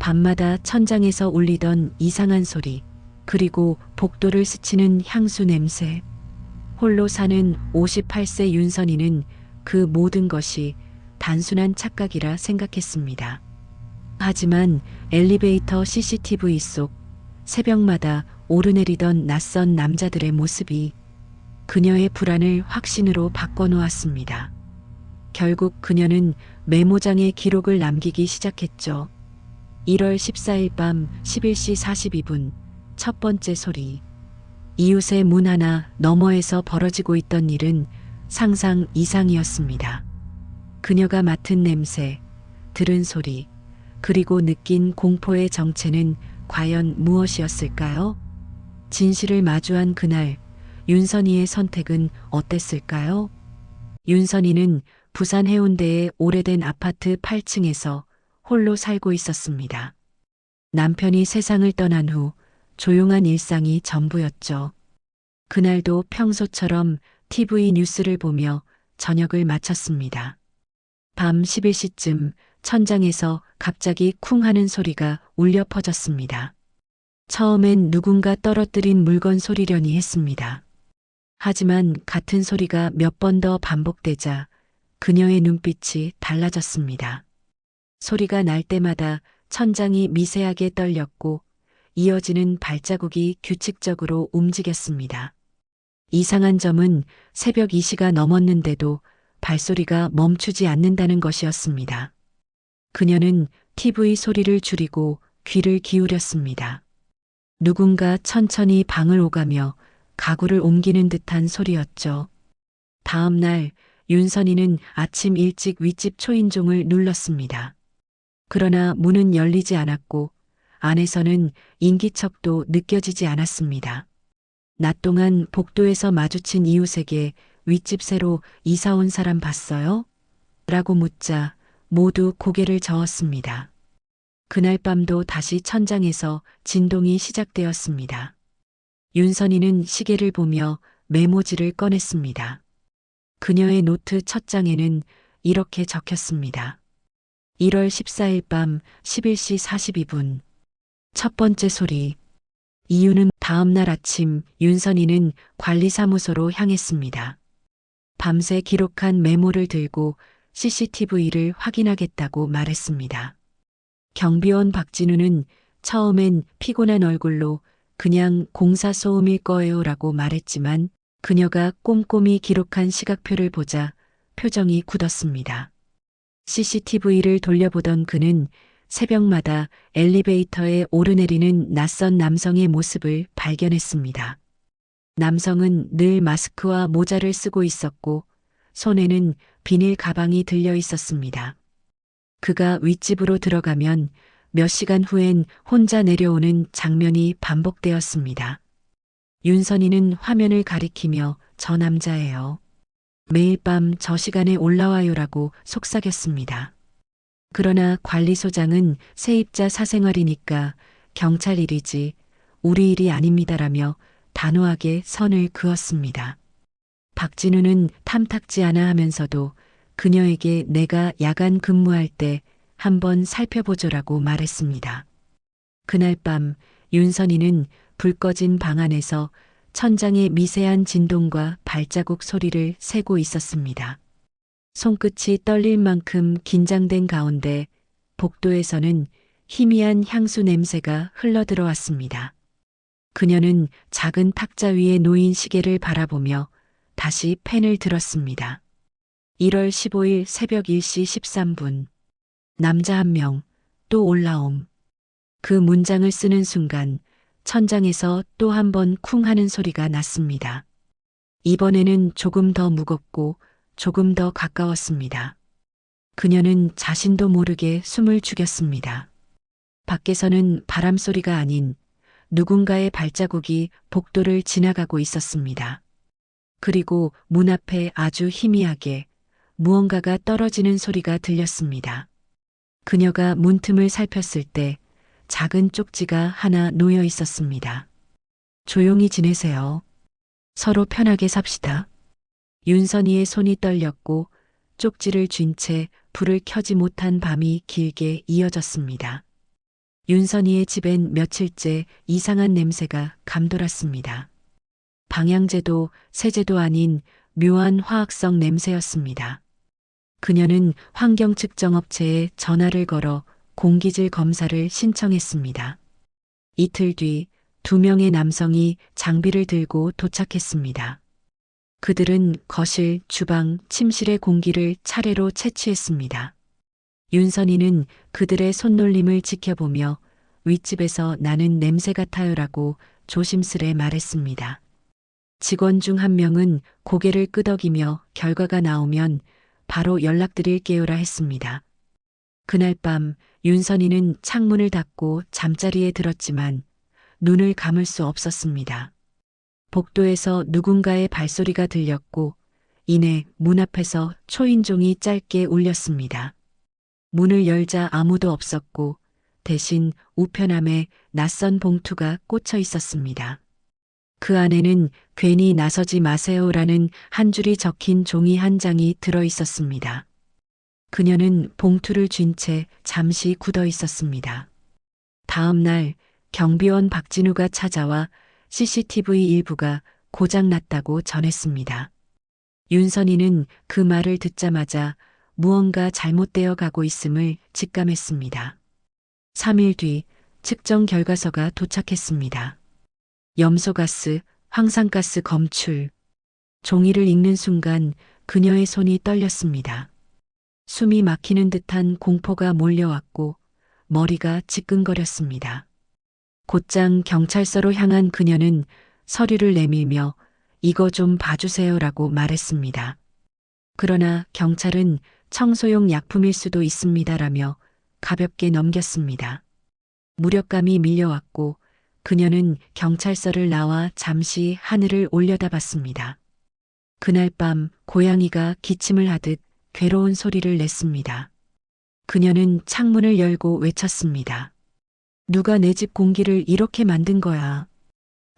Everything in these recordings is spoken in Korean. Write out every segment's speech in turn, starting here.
밤마다 천장에서 울리던 이상한 소리, 그리고 복도를 스치는 향수 냄새. 홀로 사는 58세 윤선이는 그 모든 것이 단순한 착각이라 생각했습니다. 하지만 엘리베이터 CCTV 속 새벽마다 오르내리던 낯선 남자들의 모습이 그녀의 불안을 확신으로 바꿔놓았습니다. 결국 그녀는 메모장에 기록을 남기기 시작했죠. 1월 14일 밤 11시 42분 첫 번째 소리. 이웃의 문 하나 너머에서 벌어지고 있던 일은 상상 이상이었습니다. 그녀가 맡은 냄새, 들은 소리, 그리고 느낀 공포의 정체는 과연 무엇이었을까요? 진실을 마주한 그날, 윤선이의 선택은 어땠을까요? 윤선이는 부산 해운대의 오래된 아파트 8층에서 홀로 살고 있었습니다. 남편이 세상을 떠난 후 조용한 일상이 전부였죠. 그날도 평소처럼 TV 뉴스를 보며 저녁을 마쳤습니다. 밤 11시쯤 천장에서 갑자기 쿵 하는 소리가 울려 퍼졌습니다. 처음엔 누군가 떨어뜨린 물건 소리려니 했습니다. 하지만 같은 소리가 몇 번 더 반복되자 그녀의 눈빛이 달라졌습니다. 소리가 날 때마다 천장이 미세하게 떨렸고 이어지는 발자국이 규칙적으로 움직였습니다. 이상한 점은 새벽 2시가 넘었는데도 발소리가 멈추지 않는다는 것이었습니다. 그녀는 TV 소리를 줄이고 귀를 기울였습니다. 누군가 천천히 방을 오가며 가구를 옮기는 듯한 소리였죠. 다음 날 윤선이는 아침 일찍 윗집 초인종을 눌렀습니다. 그러나 문은 열리지 않았고 안에서는 인기척도 느껴지지 않았습니다. 낮 동안 복도에서 마주친 이웃에게 윗집 새로 이사 온 사람 봤어요? 라고 묻자 모두 고개를 저었습니다. 그날 밤도 다시 천장에서 진동이 시작되었습니다. 윤선이는 시계를 보며 메모지를 꺼냈습니다. 그녀의 노트 첫 장에는 이렇게 적혔습니다. 1월 14일 밤 11시 42분. 첫 번째 소리. 이유는 다음 날 아침 윤선이는 관리사무소로 향했습니다. 밤새 기록한 메모를 들고 CCTV를 확인하겠다고 말했습니다. 경비원 박진우는 처음엔 피곤한 얼굴로 그냥 공사 소음일 거예요 라고 말했지만 그녀가 꼼꼼히 기록한 시각표를 보자 표정이 굳었습니다. CCTV를 돌려보던 그는 새벽마다 엘리베이터에 오르내리는 낯선 남성의 모습을 발견했습니다. 남성은 늘 마스크와 모자를 쓰고 있었고 손에는 비닐 가방이 들려 있었습니다. 그가 윗집으로 들어가면 몇 시간 후엔 혼자 내려오는 장면이 반복되었습니다. 윤선이는 화면을 가리키며 저 남자예요. 매일 밤 저 시간에 올라와요라고 속삭였습니다. 그러나 관리소장은 세입자 사생활이니까 경찰 일이지 우리 일이 아닙니다라며 단호하게 선을 그었습니다. 박진우는 탐탁지 않아 하면서도 그녀에게 내가 야간 근무할 때 한번 살펴보조라고 말했습니다. 그날 밤 윤선이는 불 꺼진 방 안에서 천장의 미세한 진동과 발자국 소리를 세고 있었습니다. 손끝이 떨릴 만큼 긴장된 가운데 복도에서는 희미한 향수 냄새가 흘러들어왔습니다. 그녀는 작은 탁자 위에 놓인 시계를 바라보며 다시 펜을 들었습니다. 1월 15일 새벽 1시 13분. 남자 한 명, 또 올라옴. 그 문장을 쓰는 순간 천장에서 또 한 번 쿵 하는 소리가 났습니다. 이번에는 조금 더 무겁고 조금 더 가까웠습니다. 그녀는 자신도 모르게 숨을 죽였습니다. 밖에서는 바람 소리가 아닌 누군가의 발자국이 복도를 지나가고 있었습니다. 그리고 문 앞에 아주 희미하게 무언가가 떨어지는 소리가 들렸습니다. 그녀가 문틈을 살폈을 때 작은 쪽지가 하나 놓여 있었습니다. 조용히 지내세요. 서로 편하게 삽시다. 윤선이의 손이 떨렸고 쪽지를 쥔 채 불을 켜지 못한 밤이 길게 이어졌습니다. 윤선이의 집엔 며칠째 이상한 냄새가 감돌았습니다. 방향제도, 세제도 아닌 묘한 화학성 냄새였습니다. 그녀는 환경측정업체에 전화를 걸어 공기질 검사를 신청했습니다. 이틀 뒤 두 명의 남성이 장비를 들고 도착했습니다. 그들은 거실, 주방, 침실의 공기를 차례로 채취했습니다. 윤선이는 그들의 손놀림을 지켜보며 윗집에서 나는 냄새 같아요라고 조심스레 말했습니다. 직원 중 한 명은 고개를 끄덕이며 결과가 나오면 바로 연락드릴게요라 했습니다. 그날 밤 윤선이는 창문을 닫고 잠자리에 들었지만 눈을 감을 수 없었습니다. 복도에서 누군가의 발소리가 들렸고 이내 문 앞에서 초인종이 짧게 울렸습니다. 문을 열자 아무도 없었고 대신 우편함에 낯선 봉투가 꽂혀 있었습니다. 그 안에는 괜히 나서지 마세요라는 한 줄이 적힌 종이 한 장이 들어 있었습니다. 그녀는 봉투를 쥔 채 잠시 굳어 있었습니다. 다음 날 경비원 박진우가 찾아와 CCTV 일부가 고장났다고 전했습니다. 윤선이는 그 말을 듣자마자 무언가 잘못되어 가고 있음을 직감했습니다. 3일 뒤 측정 결과서가 도착했습니다. 염소가스, 황산가스 검출. 종이를 읽는 순간 그녀의 손이 떨렸습니다. 숨이 막히는 듯한 공포가 몰려왔고 머리가 지끈거렸습니다. 곧장 경찰서로 향한 그녀는 서류를 내밀며 이거 좀 봐주세요라고 말했습니다. 그러나 경찰은 청소용 약품일 수도 있습니다라며 가볍게 넘겼습니다. 무력감이 밀려왔고 그녀는 경찰서를 나와 잠시 하늘을 올려다봤습니다. 그날 밤 고양이가 기침을 하듯 괴로운 소리를 냈습니다. 그녀는 창문을 열고 외쳤습니다. 누가 내 집 공기를 이렇게 만든 거야.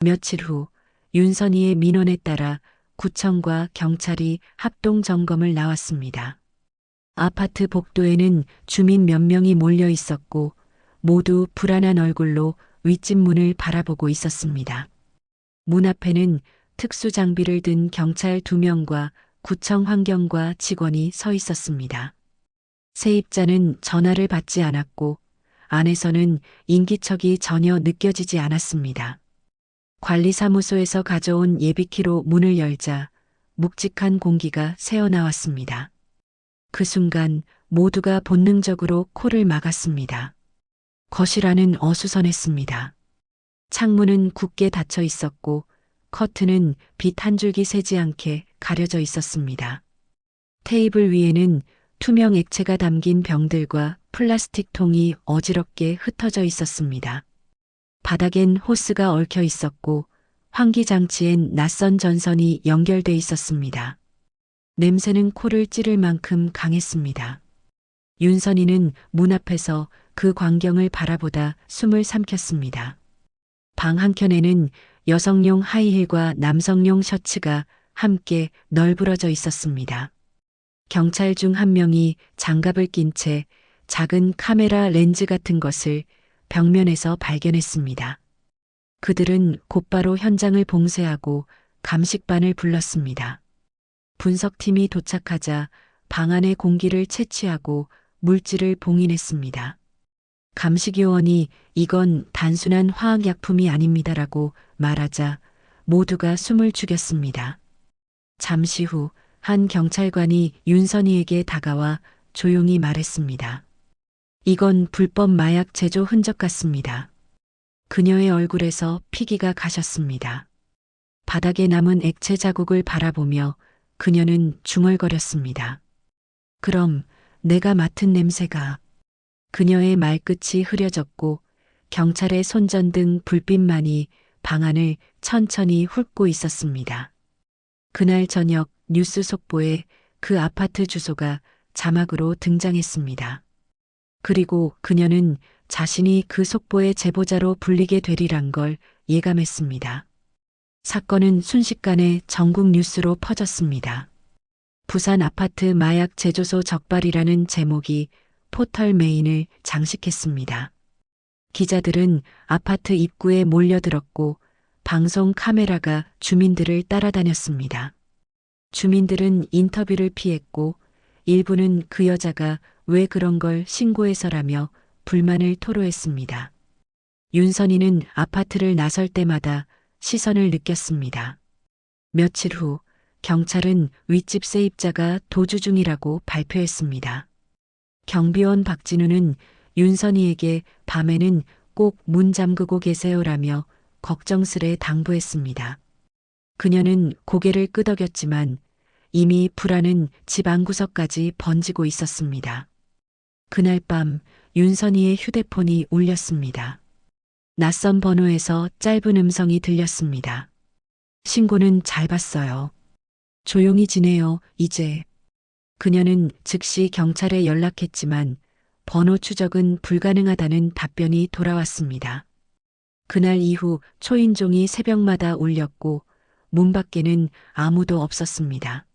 며칠 후 윤선이의 민원에 따라 구청과 경찰이 합동 점검을 나왔습니다. 아파트 복도에는 주민 몇 명이 몰려 있었고 모두 불안한 얼굴로 윗집 문을 바라보고 있었습니다. 문 앞에는 특수 장비를 든 경찰 두 명과 구청 환경과 직원이 서 있었습니다. 세입자는 전화를 받지 않았고 안에서는 인기척이 전혀 느껴지지 않았습니다. 관리사무소에서 가져온 예비키로 문을 열자 묵직한 공기가 새어나왔습니다. 그 순간 모두가 본능적으로 코를 막았습니다. 거실 안은 어수선했습니다. 창문은 굳게 닫혀 있었고 커튼은 빛 한 줄기 새지 않게 가려져 있었습니다. 테이블 위에는 투명 액체가 담긴 병들과 플라스틱 통이 어지럽게 흩어져 있었습니다. 바닥엔 호스가 얽혀 있었고 환기 장치엔 낯선 전선이 연결돼 있었습니다. 냄새는 코를 찌를 만큼 강했습니다. 윤선이는 문 앞에서 그 광경을 바라보다 숨을 삼켰습니다. 방 한켠에는 여성용 하이힐과 남성용 셔츠가 함께 널브러져 있었습니다. 경찰 중 한 명이 장갑을 낀 채 작은 카메라 렌즈 같은 것을 벽면에서 발견했습니다. 그들은 곧바로 현장을 봉쇄하고 감식반을 불렀습니다. 분석팀이 도착하자 방 안의 공기를 채취하고 물질을 봉인했습니다. 감식요원이 이건 단순한 화학약품이 아닙니다라고 말하자 모두가 숨을 죽였습니다. 잠시 후 한 경찰관이 윤선이에게 다가와 조용히 말했습니다. 이건 불법 마약 제조 흔적 같습니다. 그녀의 얼굴에서 피기가 가셨습니다. 바닥에 남은 액체 자국을 바라보며 그녀는 중얼거렸습니다. 그럼 내가 맡은 냄새가 그녀의 말끝이 흐려졌고 경찰의 손전등 불빛만이 방 안을 천천히 훑고 있었습니다. 그날 저녁 뉴스 속보에 그 아파트 주소가 자막으로 등장했습니다. 그리고 그녀는 자신이 그 속보의 제보자로 불리게 되리란 걸 예감했습니다. 사건은 순식간에 전국 뉴스로 퍼졌습니다. 부산 아파트 마약 제조소 적발이라는 제목이 포털 메인을 장식했습니다. 기자들은 아파트 입구에 몰려들었고 방송 카메라가 주민들을 따라다녔습니다. 주민들은 인터뷰를 피했고 일부는 그 여자가 왜 그런 걸 신고해서라며 불만을 토로했습니다. 윤선이는 아파트를 나설 때마다 시선을 느꼈습니다. 며칠 후 경찰은 윗집 세입자가 도주 중이라고 발표했습니다. 경비원 박진우는 윤선이에게 밤에는 꼭 문 잠그고 계세요라며 걱정스레 당부했습니다. 그녀는 고개를 끄덕였지만 이미 불안은 집 안구석까지 번지고 있었습니다. 그날 밤 윤선이의 휴대폰이 울렸습니다. 낯선 번호에서 짧은 음성이 들렸습니다. 신고는 잘 봤어요. 조용히 지내요, 이제. 그녀는 즉시 경찰에 연락했지만 번호 추적은 불가능하다는 답변이 돌아왔습니다. 그날 이후 초인종이 새벽마다 울렸고 문 밖에는 아무도 없었습니다.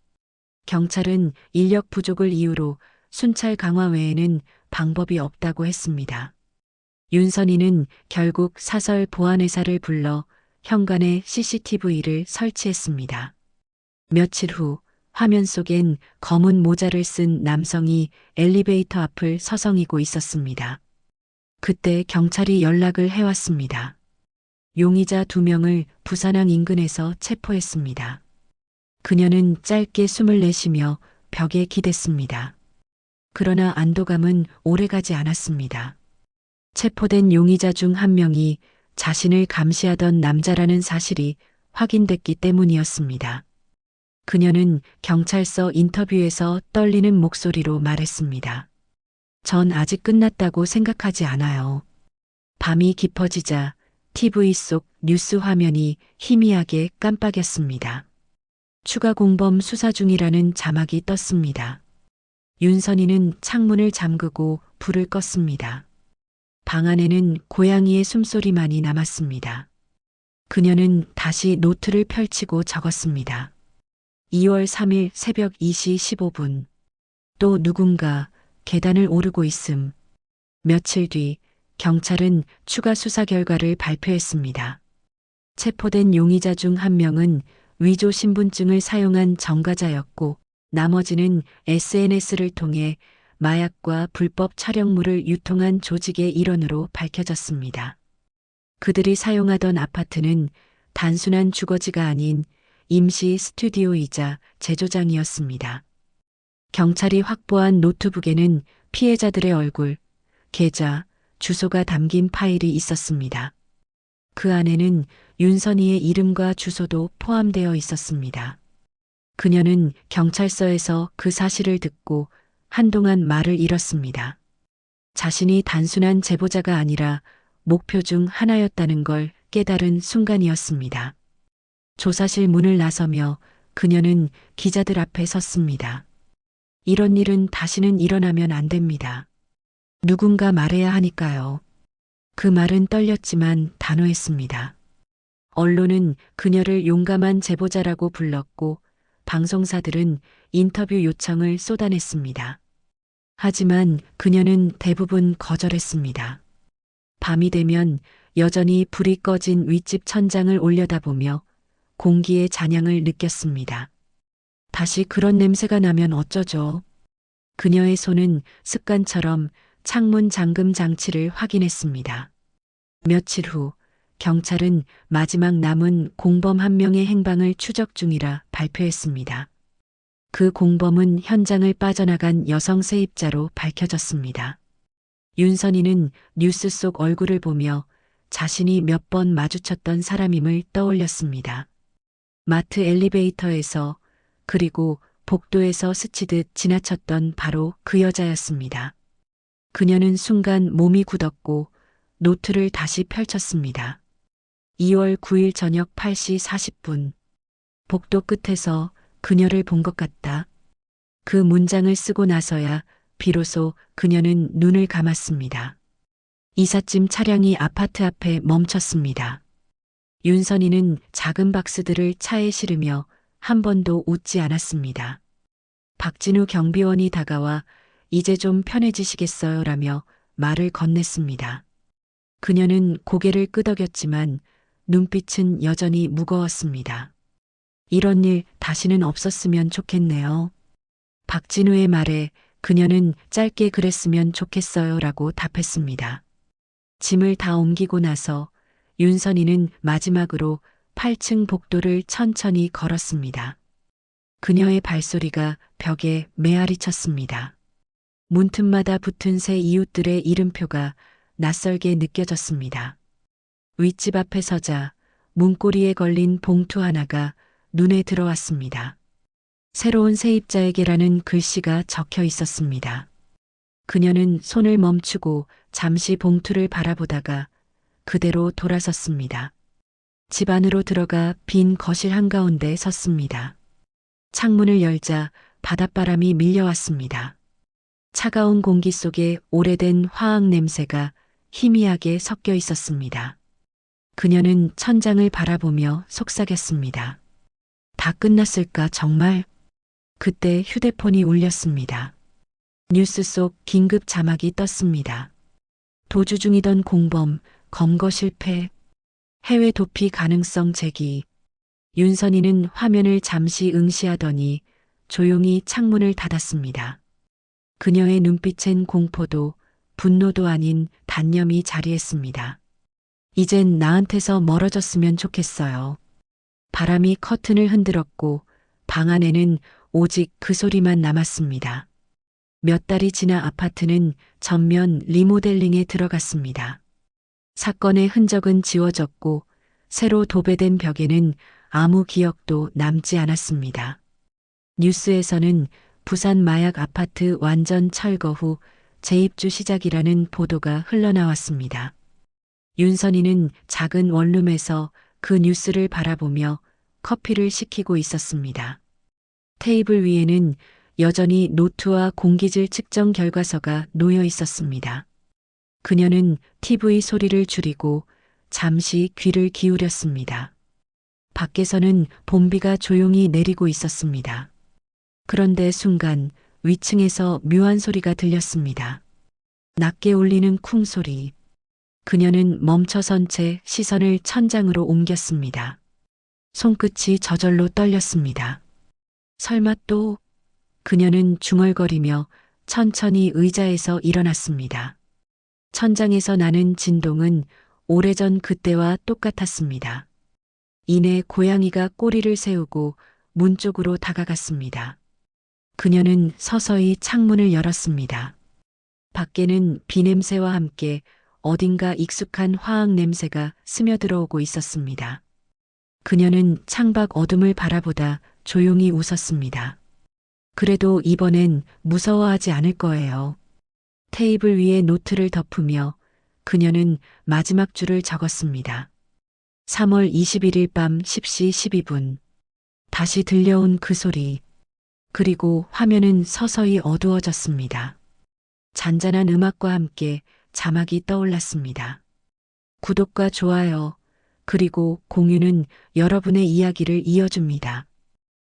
경찰은 인력 부족을 이유로 순찰 강화 외에는 방법이 없다고 했습니다. 윤선이는 결국 사설 보안회사를 불러 현관에 CCTV를 설치했습니다. 며칠 후 화면 속엔 검은 모자를 쓴 남성이 엘리베이터 앞을 서성이고 있었습니다. 그때 경찰이 연락을 해왔습니다. 용의자 두 명을 부산항 인근에서 체포했습니다. 그녀는 짧게 숨을 내쉬며 벽에 기댔습니다. 그러나 안도감은 오래가지 않았습니다. 체포된 용의자 중 한 명이 자신을 감시하던 남자라는 사실이 확인됐기 때문이었습니다. 그녀는 경찰서 인터뷰에서 떨리는 목소리로 말했습니다. 전 아직 끝났다고 생각하지 않아요. 밤이 깊어지자 TV 속 뉴스 화면이 희미하게 깜빡였습니다. 추가 공범 수사 중이라는 자막이 떴습니다. 윤선이는 창문을 잠그고 불을 껐습니다. 방 안에는 고양이의 숨소리만이 남았습니다. 그녀는 다시 노트를 펼치고 적었습니다. 2월 3일 새벽 2시 15분. 또 누군가 계단을 오르고 있음. 며칠 뒤 경찰은 추가 수사 결과를 발표했습니다. 체포된 용의자 중 한 명은 위조 신분증을 사용한 정가자였고 나머지는 SNS를 통해 마약과 불법 촬영물을 유통한 조직의 일원으로 밝혀졌습니다. 그들이 사용하던 아파트는 단순한 주거지가 아닌 임시 스튜디오이자 제조장이었습니다. 경찰이 확보한 노트북에는 피해자들의 얼굴, 계좌, 주소가 담긴 파일이 있었습니다. 그 안에는 윤선이의 이름과 주소도 포함되어 있었습니다. 그녀는 경찰서에서 그 사실을 듣고 한동안 말을 잃었습니다. 자신이 단순한 제보자가 아니라 목표 중 하나였다는 걸 깨달은 순간이었습니다. 조사실 문을 나서며 그녀는 기자들 앞에 섰습니다. 이런 일은 다시는 일어나면 안 됩니다. 누군가 말해야 하니까요. 그 말은 떨렸지만 단호했습니다. 언론은 그녀를 용감한 제보자라고 불렀고 방송사들은 인터뷰 요청을 쏟아냈습니다. 하지만 그녀는 대부분 거절했습니다. 밤이 되면 여전히 불이 꺼진 윗집 천장을 올려다보며 공기의 잔향을 느꼈습니다. 다시 그런 냄새가 나면 어쩌죠? 그녀의 손은 습관처럼 창문 잠금 장치를 확인했습니다. 며칠 후 경찰은 마지막 남은 공범 한 명의 행방을 추적 중이라 발표했습니다. 그 공범은 현장을 빠져나간 여성 세입자로 밝혀졌습니다. 윤선이는 뉴스 속 얼굴을 보며 자신이 몇 번 마주쳤던 사람임을 떠올렸습니다. 마트 엘리베이터에서 그리고 복도에서 스치듯 지나쳤던 바로 그 여자였습니다. 그녀는 순간 몸이 굳었고 노트를 다시 펼쳤습니다. 2월 9일 저녁 8시 40분. 복도 끝에서 그녀를 본 것 같다. 그 문장을 쓰고 나서야 비로소 그녀는 눈을 감았습니다. 이삿짐 차량이 아파트 앞에 멈췄습니다. 윤선이는 작은 박스들을 차에 실으며 한 번도 웃지 않았습니다. 박진우 경비원이 다가와 이제 좀 편해지시겠어요? 라며 말을 건넸습니다. 그녀는 고개를 끄덕였지만 눈빛은 여전히 무거웠습니다. 이런 일 다시는 없었으면 좋겠네요. 박진우의 말에 그녀는 짧게 그랬으면 좋겠어요 라고 답했습니다. 짐을 다 옮기고 나서 윤선이는 마지막으로 8층 복도를 천천히 걸었습니다. 그녀의 발소리가 벽에 메아리 쳤습니다. 문틈마다 붙은 새 이웃들의 이름표가 낯설게 느껴졌습니다. 윗집 앞에 서자 문고리에 걸린 봉투 하나가 눈에 들어왔습니다. 새로운 세입자에게라는 글씨가 적혀 있었습니다. 그녀는 손을 멈추고 잠시 봉투를 바라보다가 그대로 돌아섰습니다. 집 안으로 들어가 빈 거실 한가운데 섰습니다. 창문을 열자 바닷바람이 밀려왔습니다. 차가운 공기 속에 오래된 화학 냄새가 희미하게 섞여 있었습니다. 그녀는 천장을 바라보며 속삭였습니다. 다 끝났을까 정말? 그때 휴대폰이 울렸습니다. 뉴스 속 긴급 자막이 떴습니다. 도주 중이던 공범, 검거 실패, 해외 도피 가능성 제기. 윤선이는 화면을 잠시 응시하더니 조용히 창문을 닫았습니다. 그녀의 눈빛엔 공포도 분노도 아닌 단념이 자리했습니다. 이젠 나한테서 멀어졌으면 좋겠어요. 바람이 커튼을 흔들었고 방 안에는 오직 그 소리만 남았습니다. 몇 달이 지나 아파트는 전면 리모델링에 들어갔습니다. 사건의 흔적은 지워졌고 새로 도배된 벽에는 아무 기억도 남지 않았습니다. 뉴스에서는 부산 마약 아파트 완전 철거 후 재입주 시작이라는 보도가 흘러나왔습니다. 윤선이는 작은 원룸에서 그 뉴스를 바라보며 커피를 시키고 있었습니다. 테이블 위에는 여전히 노트와 공기질 측정 결과서가 놓여 있었습니다. 그녀는 TV 소리를 줄이고 잠시 귀를 기울였습니다. 밖에서는 봄비가 조용히 내리고 있었습니다. 그런데 순간 위층에서 묘한 소리가 들렸습니다. 낮게 울리는 쿵 소리. 그녀는 멈춰선 채 시선을 천장으로 옮겼습니다. 손끝이 저절로 떨렸습니다. 설마 또 그녀는 중얼거리며 천천히 의자에서 일어났습니다. 천장에서 나는 진동은 오래전 그때와 똑같았습니다. 이내 고양이가 꼬리를 세우고 문 쪽으로 다가갔습니다. 그녀는 서서히 창문을 열었습니다. 밖에는 비냄새와 함께 어딘가 익숙한 화학 냄새가 스며들어오고 있었습니다. 그녀는 창밖 어둠을 바라보다 조용히 웃었습니다. 그래도 이번엔 무서워하지 않을 거예요. 테이블 위에 노트를 덮으며 그녀는 마지막 줄을 적었습니다. 3월 21일 밤 10시 12분. 다시 들려온 그 소리. 그리고 화면은 서서히 어두워졌습니다. 잔잔한 음악과 함께 자막이 떠올랐습니다. 구독과 좋아요, 그리고 공유는 여러분의 이야기를 이어줍니다.